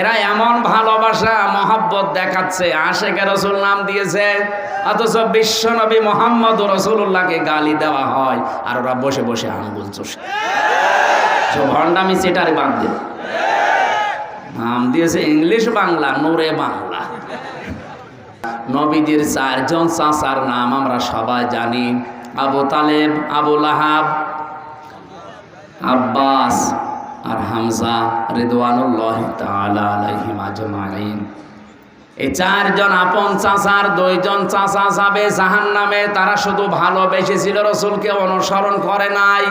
এরা এমন ভালোবাসা, মহাব্বত দেখাচ্ছে। আশেকে রসুল নাম দিয়েছে, অথচ বিশ্ব নবী মোহাম্মদ রসুল্লাহকে গালি দেওয়া হয়, আর ওরা বসে বসে আঙ্গুল চষে। ভণ্ডামি সেটারে বাদ দিল। নাম দিয়েছে ইংলিশ বাংলা, নূরে বাংলা। নবীদের চারজন চাচার নাম আমরা সবাই জানি। আবু তালেব, আবু লাহাব, আব্বাস। আর হামজা রিদওয়ানুল্লাহ আজমাইন। এই চারজন আপন চাচার দুইজন চাচা যাবে জাহান নামে তারা শুধু ভালোবেসেছিল রসুলকে অনুসরণ করে নাই।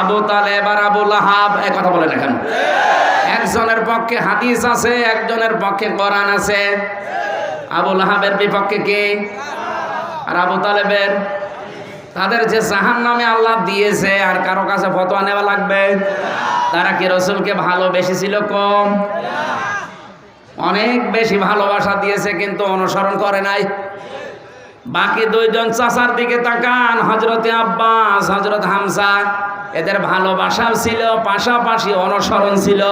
আবু তালেব আর আবু লাহাব, এ কথা বলেন এখন একজনের পক্ষে হাদিস আছে, একজনের পক্ষে কোরআন আছে। আবু লাহাবের বিপক্ষে কে? আর আবু তালেবের তাদের যে জাহান নামে আল্লাহ দিয়েছে, আর কারও কাছে ফতোয়া নেওয়া লাগবে? তারা কি রসুলকে ভালোবেসেছিল কম? অনেক বেশি ভালোবাসা দিয়েছে, কিন্তু অনুসরণ করে নাই। বাকি দুইজন চাচার দিকে তাকান হজরতে আব্বাস হজরত হামসা এদের ভালোবাসাও ছিল, পাশাপাশি অনুসরণ ছিল।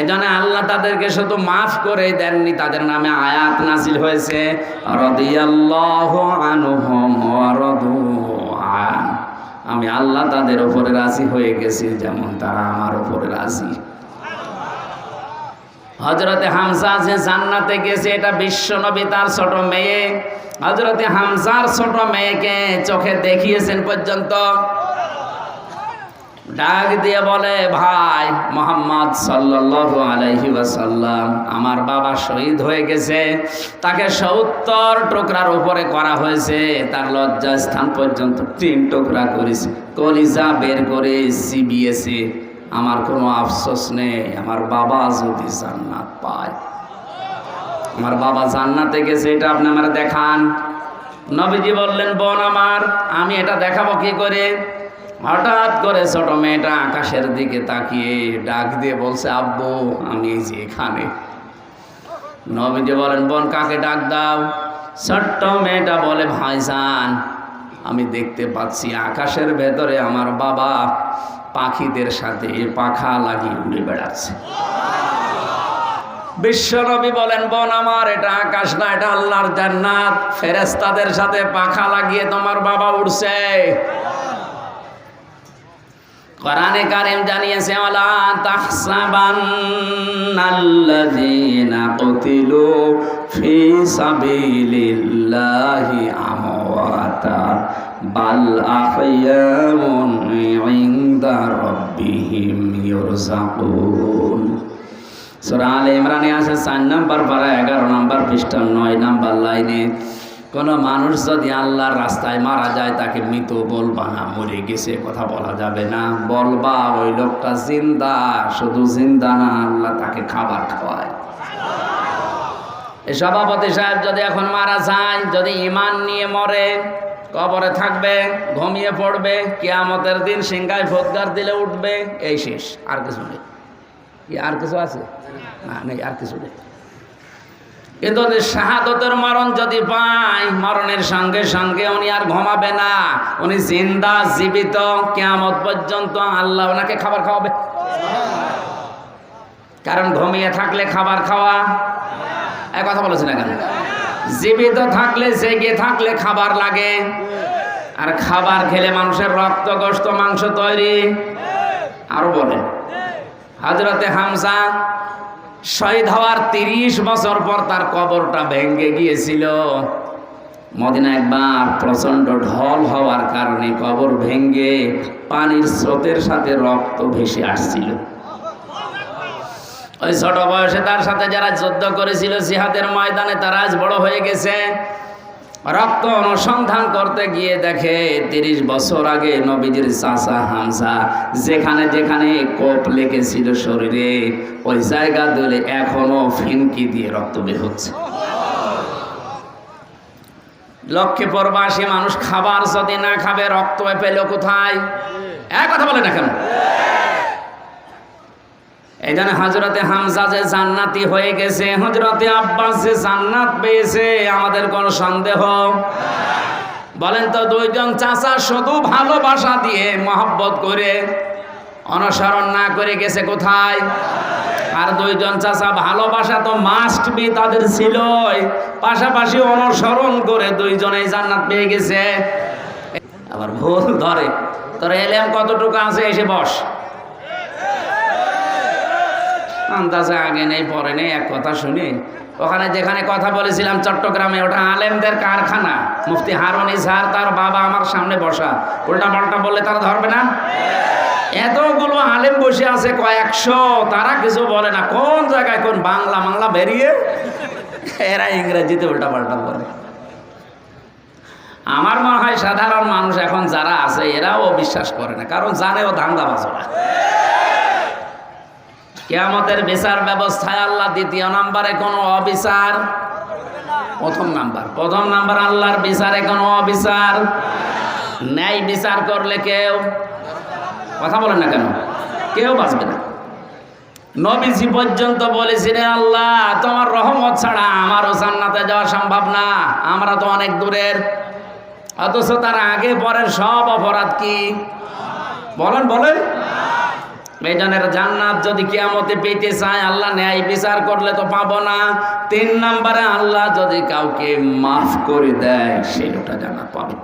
এই জন্য আল্লাহ তাদেরকে শুধু মাফ করে দেননি, তাদের নামে আয়াত নাজিল হয়েছে। আমি আল্লাহ তাদের উপরে রাজি হয়ে গেছি, যেমন তারা আমার উপরে রাজি। হজরতে হামসা যে জান্নাতে গেছে, এটা বিশ্ব নবী তার ছোট মেয়ে। হজরতে হামসার ছোট মেয়েকে চোখে দেখিয়েছেন পর্যন্ত। ডাক দিয়ে বলে, ভাই, মোহাম্মদ সাল্লাল্লাহু আলাইহি ওয়াসাল্লাম, আমার বাবা শহীদ হয়ে গেছে। তাকে সত্তর টুকরার উপরে করা হয়েছে। তার লজ্জা স্থান পর্যন্ত তিন টুকরা করেছে। কলিজা বের করে সিবিএসে। আমার কোনো আফসোস নেই, আমার বাবা যদি জান্নাত পায়। আমার বাবা জান্নাতে গেছে, এটা আপনি আমার দেখান। নবীজি বললেন, বোন আমার, আমি এটা দেখাবো কি করে? হঠাৎ করে ছোট মেয়েটা আকাশের দিকে তাকিয়ে ডাক দিয়ে বলছে, আব্বু, আমি এই যে এখানে। নবীজি বলেন, বোন, কাকে ডাক দাও? ছোট্ট মেয়েটা বলে, ভাইজান, আমি দেখতে পাচ্ছি আকাশের ভেতরে আমার বাবা পাখিদের সাথে পাখা লাগিয়ে উড়ে বেড়াচ্ছে। বিশ্বনবী বলেন, বোন আমার, এটা আকাশ না, এটা আল্লাহর জান্নাত। ফেরেস্তাদের সাথে পাখা লাগিয়ে তোমার বাবা উঠছে কোরআনে কারিম জানিয়েছে, ওয়ালা তাহসাবান্নাল্লাযীনা কুতিলু ফি সাবিলিল্লাহি আমওয়াতা, বাল আহইয়াউন ইনদা রাব্বিহিম ইউরযাকুন সূরা আলে ইমরানে আছে চার নাম্বার পারা 11 নাম্বার পৃষ্ঠা, নয় নাম্বার লাইনে। কোন মানুষ যদি আল্লাহর রাস্তায় মারা যায়, তাকে মৃত বলবা না, মরে গেছে কথা বলা যাবে না। বলবা, ওই লোকটা জিন্দা, শুধু জিন্দা না, আল্লাহ তাকে খাবার খাওয়ায়। এই সভাপতি সাহেব যদি এখন মারা যায়, যদি ইমান নিয়ে মরে, কবরে থাকবে, ঘুমিয়ে পড়বে, কিয়ামতের দিন সিংহায় ফোৎকার দিলে উঠবে, এই শেষ, আর কিছু নেই। কি আর কিছু আছে? না, নেই, আর কিছু নেই। কিন্তু ওই শাহাদতের মরণ যদি পায়, মরণের সঙ্গে সঙ্গে উনি আর ঘুমাবে না। উনি জিন্দা, জীবিত, কেয়ামত পর্যন্ত আল্লাহ ওনাকে খাবার খাওয়াবে। কারণ ঘুমিয়ে থাকলে খাবার খাওয়া এক কথা বলেছে না কেন? জীবিত থাকলে, জেগে থাকলে খাবার লাগে। আর খাবার খেলে মানুষের রক্ত গোস্ত মাংস তৈরি। আরও বলে হাজরতে হামসা শহীদ হওয়ার তিরিশ বছর পর তার কবরটা ভেঙ্গে গিয়েছিল। মদিনা একবার প্রচণ্ড ঢল হওয়ার কারণে কবর ভেঙ্গে পানির স্রোতের সাথে রক্ত ভেসে আসছিল। ওই ছোট বয়সে তার সাথে যারা যুদ্ধ করেছিল জিহাদের ময়দানে তারা আজ বড় হয়ে গেছে। রক্ত অনুসন্ধান করতে গিয়ে দেখে তিরিশ বছর আগে নবীজির চাষা হামসা যেখানে যেখানে কোপ লেগেছিল শরীরে, ওই জায়গা দিলে এখনও ফিনকি দিয়ে রক্ত বের হচ্ছে। লক্ষ্যে প্রবাসী মানুষ খাবার যদি না খাবে, রক্ত পেল কোথায়? এক কথা বলে না কেন? এই জন্য হজরতে হামজা যে জান্নাতি হয়ে গেছে হজরতে আব্বাস যে জান্নাত পেয়েছে, আমাদের কোনো সন্দেহ? বলেন তো দুইজন চাচা শুধু ভালোবাসা দিয়ে মহব্বত করে, অনুসরণ না করে গেছে কোথায়? আর দুইজন চাচা ভালোবাসা তো মাস্ট বি তাদের ছিলই। পাশাপাশি অনুসরণ করে দুইজনেই জান্নাত পেয়ে গেছে। আবার ভুল ধরে। তোর এলেম কতটুকু আছে, এসে বস। আন্দাজে আগে নেই, পরে নেই, এক কথা শুনি। ওখানে যেখানে কথা বলেছিলাম চট্টগ্রামে, ওটা আলেমদের কারখানা। মুফতি হারুন ইজহার তার বাবা আমার সামনে বসা। উল্টা পাল্টা বললে তারা ধরবে না? এতগুলো আলেম বসে আছে কয়েকশো তারা কিছু বলে না। কোন জায়গায় কোন বাংলা বাংলা বেরিয়ে? এরা ইংরেজিতে উল্টা পাল্টা বলে। আমার মনে হয় সাধারণ মানুষ এখন যারা আছে, এরাও বিশ্বাস করে না, কারণ জানে ও ধান্দা বাজরা কেয়ামতের বিচার ব্যবস্থায় আল্লাহ দ্বিতীয় নাম্বারে কোনো অবিচার? প্রথম নাম্বার। প্রথম নাম্বার, আল্লাহর বিচারে কোনো অবিচার? ন্যায় বিচার করলে কেউ কথা বলেন না কেন? কেউ বাঁচবে না। নবীজি পর্যন্ত বলেছিলেন আল্লাহ, তোমার রহমত ছাড়া আমারও জান্নাতে যাওয়া সম্ভব না। আমরা তো অনেক দূরের। অথচ তার আগে পরের সব অপরাধ কি? বলেন বলেন। মেজনের জান্নাত যদি কিয়ামতে পেতে চায়, আল্লাহ ন্যায় বিচার করলে তো পাবো না। তিন নম্বরে আল্লাহ যদি কাউকে মাফ করে দেয় সেটা জান্নাত পাবে।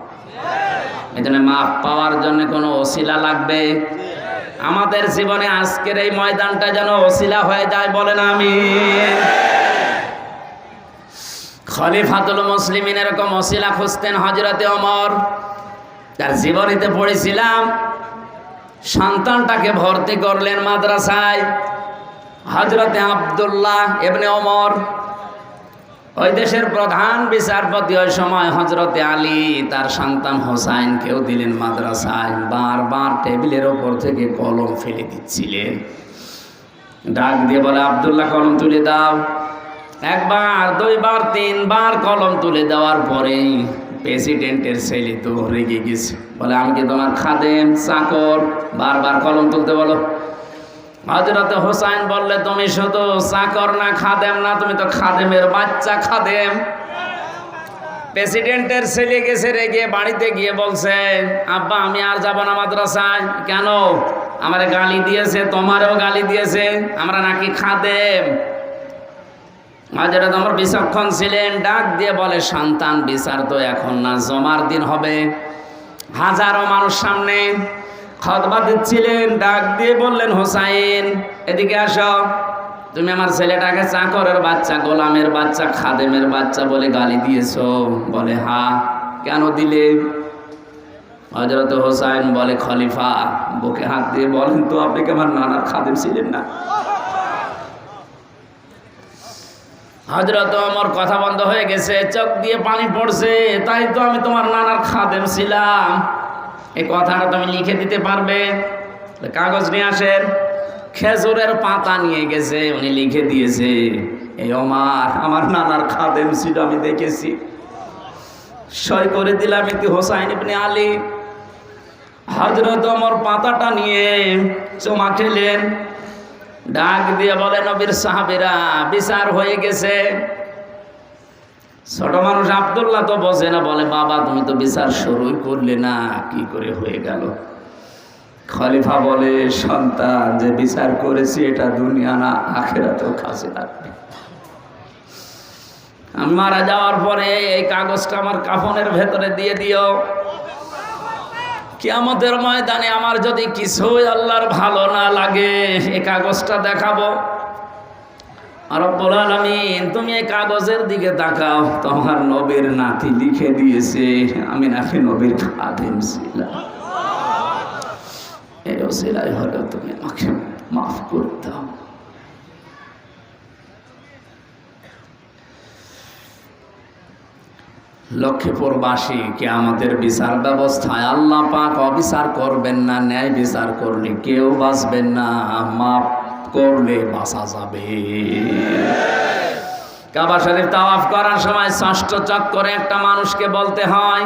এই মাফ পাওয়ার জন্য কোনো অশিলা লাগবে? আমাদের জীবনে আজকের এই ময়দানটা যেন অশিলা হয়ে যায় বলেন আমি খলিফাতুল মুসলিমিন এরকম অশিলা খুঁজতেন হজরতে অমর তার জীবনীতে পড়েছিলাম সন্তানটাকে ভর্তি করলেন মাদ্রাসায়। হজরতে আবদুল্লাহ এবনে অমর ওই দেশের প্রধান বিচারপতি ওই সময় হজরতে আলী, তার সন্তান হোসাইনকেও দিলেন মাদ্রাসায়। বারবার টেবিলের ওপর থেকে কলম ফেলে দিচ্ছিলেন। ডাক দিয়ে বলে, আবদুল্লাহ, কলম তুলে দাও। একবার, দুইবার, তিনবার কলম তুলে দেওয়ার পরেই প্রেসিডেন্টের ছেলে তো রেগে গেছে। বলে আমি কি তোমার খাদেম চাকর। বারবার কলম তুলতে বলো। হজরত হোসাইন বললে, তুমি শুধু চাকর না, খাদেম না, তুমি তো খাদেমের বাচ্চা, খাদেম। প্রেসিডেন্টের ছেলে গেছে রেগে বাড়িতে গিয়ে বলছে, আব্বা, আমি আর যাব না মাদ্রাসায়। কেন? আমার গালি দিয়েছে, তোমারও গালি দিয়েছে। আমরা নাকি খাদেম। হজরত আমার বিচক্ষণ ছিলেন, ডাক দিয়ে বলে, সন্তান, বিচার তো এখন না, জমার দিন হবে। হাজারো মানুষ সামনে খতবা দিচ্ছিলেন, ডাক দিয়ে বললেন, হোসাইন, এদিকে আসো। তুমি আমার ছেলেটাকে চাকরের বাচ্চা, গোলামের বাচ্চা, খাদেমের বাচ্চা বলে গালি দিয়েছ। বলে, হা, কেন দিলে? হজরত হোসাইন বলে, খলিফা, বুকে হাত দিয়ে বলেন তো, আপনি কি আমার নানার খাদেম ছিলেন না? হজরত আমার কথা বন্ধ হয়ে গেছে, চোখ দিয়ে পানি পড়ছে, তাই তো আমি তোমার নানার খাদেম ছিলাম। এই কথাটা তুমি লিখে দিতে পারবে। কাগজ নিয়ে আসেন। খেজুরের পাতা নিয়ে গেছে, উনি লিখে দিয়েছে এই আমার আমার নানার খাদেম ছিল, আমি দেখেছি। সই করে দিলাম একটি হোসাইন ইবনে আলী। হজরত আমার পাতাটা নিয়ে চমা খেলেন। ডাক দিয়ে বলে, নবীর সাহাবেরা, বিচার হয়ে গেছে। ছোট মানুষ আবদুল্লাহ তো বোঝে না, বলে, বাবা, তুমি তো বিচার শুরুই করলে না, কি করে হয়ে গেল? খলিফা বলে, সন্তান, যে বিচার করেছি, এটা দুনিয়া না, আখেরাতেও কাজে লাগবে আমি মারা যাওয়ার পরে এই কাগজটা আমার কাফনের ভেতরে দিয়ে দিও। কিয়ামতের ময়দানে আমার যদি কিছুই আল্লাহর ভালো না লাগে এই কাগজটা দেখাবো। আর রব্বুল আলামিন, তুমি এই কাগজের দিকে তাকাও। তোমার নবীর নাতি লিখে দিয়েছে, আমি নাকি নবীর খাদেম ছিলাম। এই ওসিলাই হলো তুমি আমাকে মাফ করে লক্ষ্মীপুরবাসী, কে আমাদের বিচার ব্যবস্থায় আল্লাহ পাক অবিচার করবেন না, ন্যায় বিচার করলে কেউ বাঁচবেন না, মাফ করলে বাঁচা যাবে। কাবা শরীফ তাওয়াফ করার সময় ষষ্ঠ চক্করে একটা মানুষকে বলতে হয়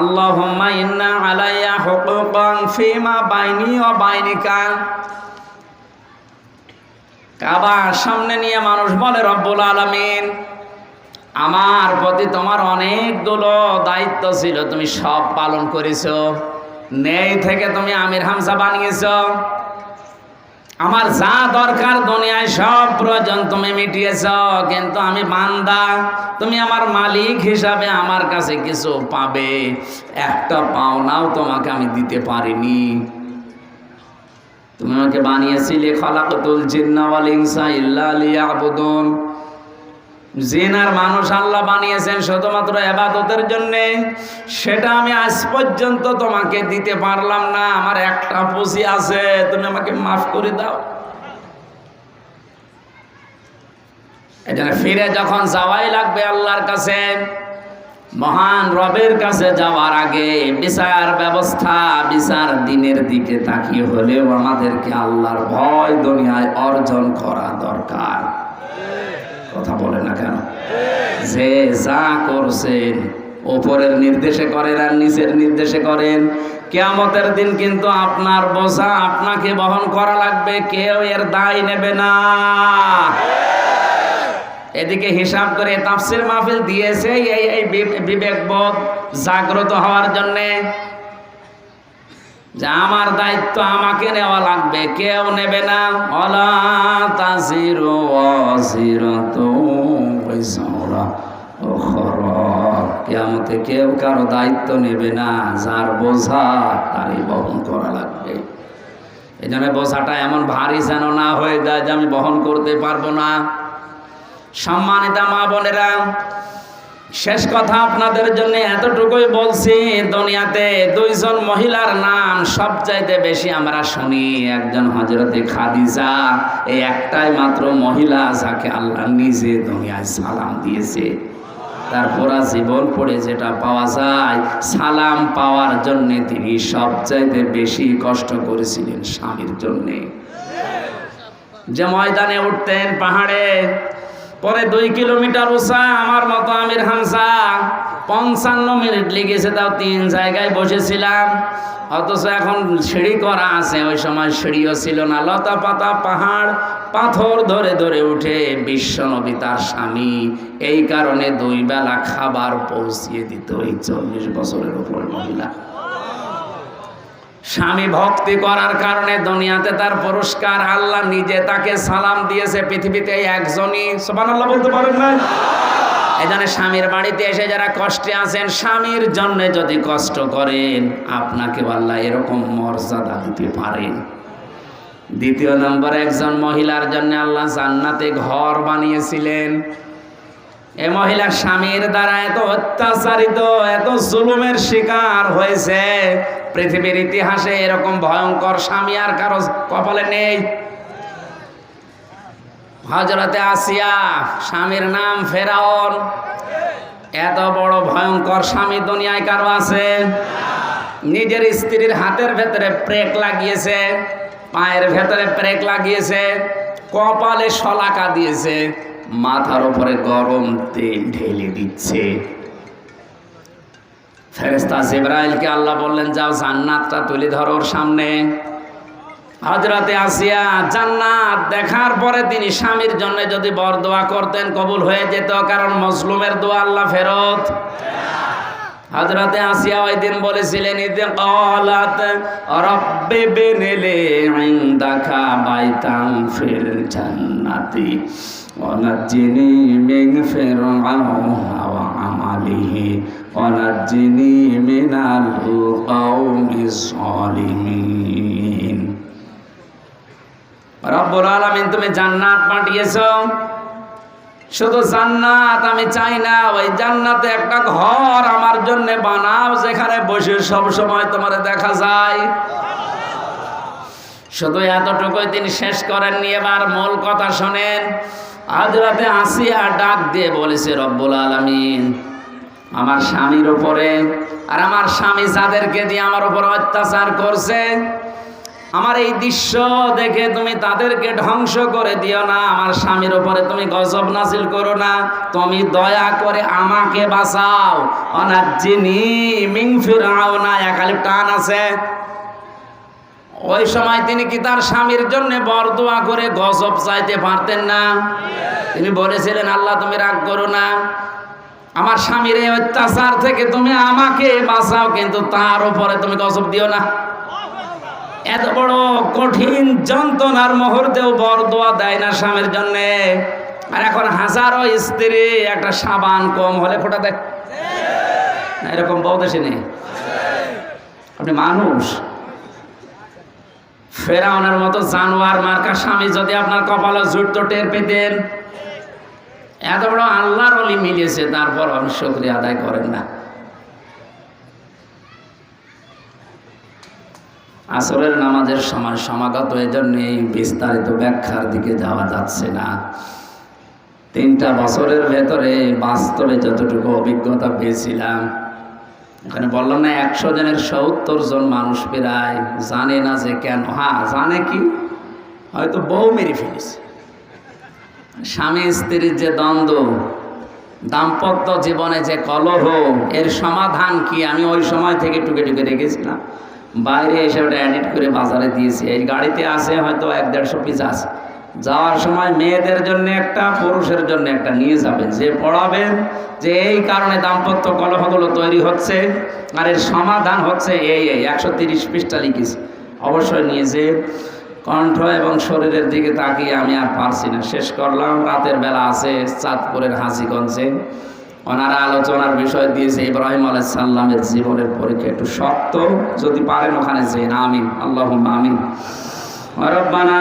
আল্লাহ ইন্না আলাইয়া হুকুকান ফিমা বাইনি ও বাইনিকা। কাবা সামনে নিয়ে মানুষ বলে, রব্বুল আলামিন আমার প্রতি তোমার অনেকগুলো দায়িত্ব ছিল, তুমি সব পালন করেছ। নেই থেকে তুমি আমির হামসা বানিয়েছ। আমার যা দরকার দুনিয়ায় সব প্রয়োজন তুমি মিটিয়েছ, কিন্তু আমি বান্দা, তুমি আমার মালিক হিসাবে আমার কাছে কিছু পাবে। একটা পাওনাও তোমাকে আমি দিতে পারিনি। তুমি আমাকে বানিয়েছিলে খলাকতুল জিন্না ওয়াল ইনসা ইল্লা লিয়াবুদুন। জিন আর মানুষ আল্লাহ বানিয়েছেন শুধুমাত্র এবাদতের জন্য, সেটা আমি আজ পর্যন্ত তোমাকে দিতে পারলাম না। আমার একটা পুঁজি আছে, তুমি আমাকে মাফ করে দাও। এখানে ফিরে যখন যাওয়াই লাগবে আল্লাহর কাছে, মহান রবের কাছে যাওয়ার আগে বিচার ব্যবস্থা, বিচার দিনের দিকে তাকিয়ে হলেও আমাদেরকে আল্লাহর ভয় দুনিয়ায় অর্জন করা দরকার। কথা বলে না কেন? যে যা করছেন ওপরের নির্দেশে করেন আর নিচের নির্দেশে করেন, কেয়ামতের দিন কিন্তু আপনার বোঝা আপনাকে বহন করা লাগবে, কেউ এর দায় নেবে না। এদিকে হিসাব করে তাফসির মাহফিল দিয়েছে এই বিবেকবোধ জাগ্রত হওয়ার জন্যে। যে আমার দায়িত্ব আমাকে নেওয়া লাগবে, কেউ নেবে না। অলা তাজিরু অজিরতু বিজরা উখরা। কিয়ামতে কেউ কারও দায়িত্ব নেবে না, যার বোঝা তারই বহন করা লাগবে। এই জন্য বোঝাটা এমন ভারী যেন না হয়ে যায় যে আমি বহন করতে পারব না। সম্মানিতা মা বোনেরা শেষ কথা আপনাদের জন্য এতটুকুই বলছি, দুনিয়াতে দুইজন মহিলার নাম সবচাইতে বেশি আমরা শুনি, একজন হজরতে খাদিজা এই একটাই মাত্র মহিলা যাকে আল্লাহ নিজে দুনিয়ায় সালাম দিয়েছে। তার পুরা জীবন পড়ে যেটা পাওয়া যায়, সালাম পাওয়ার জন্যে তিনি সবচাইতে বেশি কষ্ট করেছিলেন স্বামীর জন্যে। যে ময়দানে উঠতেন পাহাড়ে পরে দুই কিলোমিটার উঁচা আমার মতো আমির হামসা পঞ্চান্ন মিনিট লেগেছে তাও তিন জায়গায় বসেছিলাম। অথচ এখন সিঁড়ি করা আছে, ওই সময় সিঁড়িও ছিল না। লতা পাতা পাহাড়, পাথর ধরে ধরে উঠে বিশ্বনবী তার স্বামী। এই কারণে দুই বেলা খাবার পৌঁছিয়ে দিত এই চল্লিশ বছরের উপর মহিলা। স্বামী ভক্তি করার কারণে দুনিয়াতে তার পুরস্কার আল্লাহ নিজে তাকে সালাম দিয়েছে, পৃথিবীতে একজনই। আল্লাহ বলতে পারেন না? জন্য স্বামীর বাড়িতে এসে যারা কষ্টে আছেন, স্বামীর জন্য যদি কষ্ট করেন আপনাকে আল্লাহ এরকম মর্যাদা দিতে পারেন। দ্বিতীয় নম্বর একজন মহিলার জন্য আল্লাহ জান্নাতে ঘর বানিয়েছিলেন। এ মহিলা স্বামীর দ্বারা এত অত্যাচারিত, এত জুলুমের শিকার হয়েছে। পৃথিবীর ইতিহাসে এরকম ভয়ঙ্কর স্বামী আর কারও কপালে নেই। হজরতে আসিয়া, স্বামীর নাম ফেরাউন। এত বড় ভয়ঙ্কর স্বামী দুনিয়ায় কারও আছে? নিজের স্ত্রীর হাতের ভেতরে প্রেক লাগিয়েছে, পায়ের ভেতরে প্রেক লাগিয়েছে, কপালে শলাকা দিয়েছে। মাথার উপরে গরম তেল ঢেলে দিচ্ছে। ফেরেস্তা জিব্রাইলকে আল্লাহ বললেন, যাও জান্নাতটা তুলে ধরো ওর সামনে। হজরতে আসিয়া জান্নাত দেখার পরে তিনি স্বামীর জন্য যদি বর দোয়া করতেন, কবুল হয়ে যেত, কারণ মজলুমের দোয়া আল্লাহ ফেরত। হজরতে আসিয়া ওই দিন বলেছিলেন ইতে কলাত রব্বে বেনেলে আইন দেখা বাইতাম ফিল জান্নাতি অনাজিনি মিন ফিরআউন ওয়া আমালিহি অনাজিনি মিনাল কওমিস সালিমিন রব্বুল আলামিন তুমি জান্নাত পাঠিয়েছ শুধু জান্নাত আমি চাই না, ওই জান্নাতে একটা ঘর আমার জন্য বানাও, যেখানে বসে সব সময় তোমার দেখা যায়। শুধু এতটুকুই তিনি শেষ করেননি, এবার মূল কথা শোনেন। আজ রাতে আসিয়া ডাক দিয়ে বলেছে, রব্বুল আলমিন, আমার স্বামীর উপরে আর আমার স্বামী যাদেরকে দিয়ে আমার উপর অত্যাচার করছে আমার এই দৃশ্য দেখে তুমি তাদেরকে ধ্বংস করে দিও না। আমার স্বামীর উপরে তুমি গজব নাসিল করো না। তুমি দয়া করে আমাকে বাঁচাও। অনার্জিনি মিং ফিরাও না একালি টান আছে। ওই সময় তিনি কি তার স্বামীর জন্য বরদোয়া করে গজব চাইতে পারতেন না? তিনি বলেছিলেন, আল্লাহ, তুমি রাগ করো না। আমার স্বামীর এই অত্যাচার থেকে তুমি আমাকে বাঁচাও, কিন্তু তার উপরে তুমি গজব দিও না। এত বড় কঠিন যন্ত্রণার মুহূর্তেও বর দোয়া দেয় না স্বামীর জন্যে। আর এখন হাজারো স্ত্রী একটা সাবান কম হলে ফোটা দেখ এরকম বউ দেশে নেই। আপনি মানুষ। ফেরাউনের মতো জানোয়ার মার্কা স্বামী যদি আপনার কপালে জুট তো টের পেতেন। এত বড় আল্লাহর অলি মিলিয়েছে, তারপর আপনি শুক্রিয়া আদায় করেন না। আসরের নামাজের সময় সমাগত এই জন্য এই বিস্তারিত ব্যাখ্যার দিকে যাওয়া যাচ্ছে না। তিনটা বছরের ভেতরে বাস্তবে যতটুকু অভিজ্ঞতা পেয়েছিলাম, এখানে বললাম না, একশো জনের সত্তর জন মানুষ প্রায় জানে না যে কেন। হ্যাঁ জানে কি? হয়তো বউ মেরে ফেলেছে। স্বামী স্ত্রীর যে দ্বন্দ্ব, দাম্পত্য জীবনে যে কলহ, এর সমাধান কি? আমি ওই সময় থেকে টুকে টুকে রেখেছিলাম বাইরে এসে ওটা এডিট করে বাজারে দিয়েছি। এই গাড়িতে আছে হয়তো এক দেড়শো পিস আছে। যাওয়ার সময় মেয়েদের জন্য একটা, পুরুষের জন্য একটা নিয়ে যাবেন। যে পড়াবেন, যে এই কারণে দাম্পত্য কলহগুলো তৈরি হচ্ছে, আর এর সমাধান হচ্ছে এই এই একশো তিরিশ পৃষ্ঠা লিখেছি। অবশ্যই নিয়ে যে কণ্ঠ এবং শরীরের দিকে তাকিয়ে আমি আর পারছি না। শেষ করলাম, রাতের বেলা আছে চাঁদপুরের হাসিগঞ্জে। ওনারা আলোচনার বিষয় দিয়েছে ইব্রাহিম আলাইসাল্লামের জীবনের পরীক্ষা একটু শক্ত যদি পারেন ওখানে যে আমিন আল্লাহ আমিন ربنا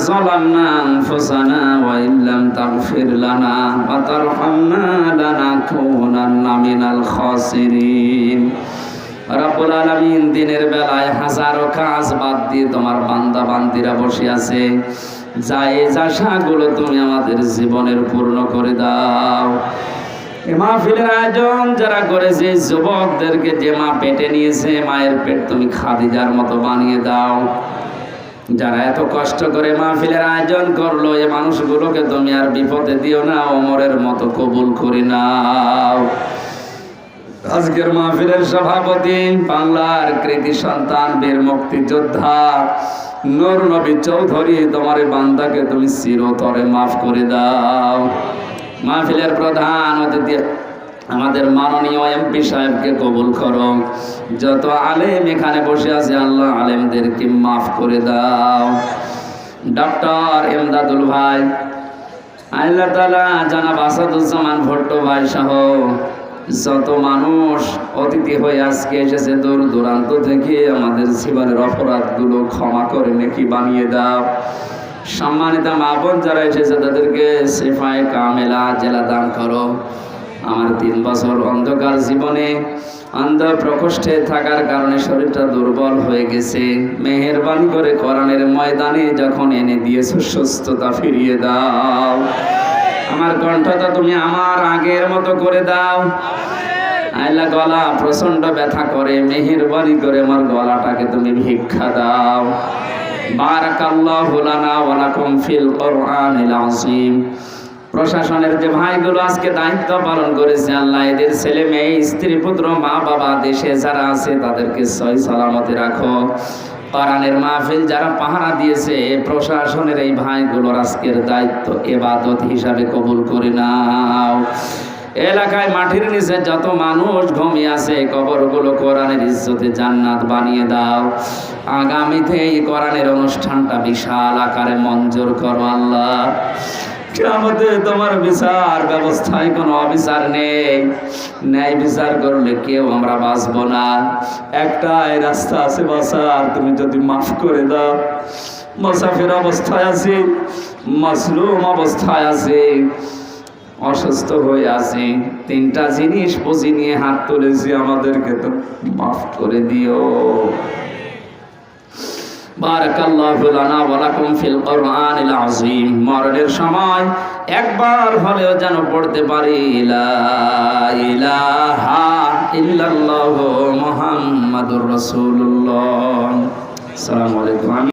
ظلمنا أنفسنا وإن لم تغفر لنا وترحمنا لنكونن من الخاسرين রব্বুল আলামিন দিনের বেলায় হাজারো কাজ বাদ দিয়ে তোমার বান্দা বান্দিরা বসে আছে জায়েজ আশাগুলো তুমি আমাদের জীবনের পূর্ণ করে দাও এ মাহফিলের আয়োজন যারা করেছে, যুবকদেরকে যে মা পেটে নিয়েছে, মায়ের পেট তুমি খাদিজার মতো বানিয়ে দাও। যারা এত কষ্ট করে মাহফিলের আয়োজন করল, এ মানুষগুলোকে তুমি আর বিপদে দিও না অমরের মতো কবুল করে নাও। আজকের মাহফিলের সভাপতি, বাংলার কৃতি সন্তান, বীর মুক্তিযোদ্ধা নূর নবী চৌধুরী, তোমার বান্দাকে তুমি চিরতরে মাফ করে দাও। মাহফিলের প্রধান অতিথি, আমাদের মাননীয় এমপি সাহেবকে কবুল করো। যত আলেম এখানে বসে আছে, আল্লাহ আলেমদেরকে মাফ করে দাও। ডক্টর এমদাদুল ভাই, আল্লাহ তালা জানাব আসাদুজ্জামান ভট্ট ভাই সহ যত মানুষ অতিথি হয়ে আজকে এসেছে, দূর দূরান্ত থেকে আমাদের জীবনের অপরাধগুলো ক্ষমা করে নাকি বানিয়ে দাও। সম্মানিত মা বোন যারা এসেছে, তাদেরকে সেফায় কামেলা জেলা দান করো। আমার তিন বছর অন্ধকার জীবনে, অন্ধ প্রকোষ্ঠে থাকার কারণে শরীরটা দুর্বল হয়ে গেছে। মেহেরবানি করে কোরআনের ময়দানে যখন এনে দিয়েছ, সুস্থতা ফিরিয়ে দাও। আমার কণ্ঠটা তুমি আমার আগের মতো করে দাও। আইলা গলা প্রচণ্ড ব্যথা করে, মেহেরবানি করে আমার গলাটাকে তুমি ভিক্ষা দাও। প্রশাসনের যে ভাইগুলো আজকে দায়িত্ব পালন করেছে, আল্লাহ এদের ছেলে মেয়ে, স্ত্রী, পুত্র, মা, বাবা, দেশে যারা আছে, তাদেরকে সই সালামতে রাখো। কোরআনের মাহফিল যারা পাহারা দিয়েছে প্রশাসনের এই ভাইগুলোর আজকের দায়িত্ব এবাদত হিসাবে কবুল করে নাও। এলাকায় মাটির নিচে যত মানুষ ঘুমিয়ে আছে, কবরগুলো কোরআনের ইজ্জতে জান্নাত বানিয়ে দাও। আগামীতে এই কোরআনের অনুষ্ঠানটা বিশাল আকারে মঞ্জুর করো আল্লাহ। আমাদের তোমার বিচার ব্যবস্থায় কোনো অবিচার নেই। ন্যায় বিচার করলে কেউ আমরা বাঁচব না। একটাই রাস্তা আছে বাঁচার, তুমি যদি মাফ করে দাও। মুসাফির অবস্থায় আছি, মাসলুম অবস্থায় আছে। অসুস্থ হয়ে আছি। তিনটা জিনিস পুঁজি নিয়ে হাত তুলেছি আমাদেরকে তো। মাফ করে দিও। মরণের সময় একবার হলেও যেন পড়তে পারি মুহাম্মাদুর রাসূলুল্লাহ। আসসালামু আলাইকুম।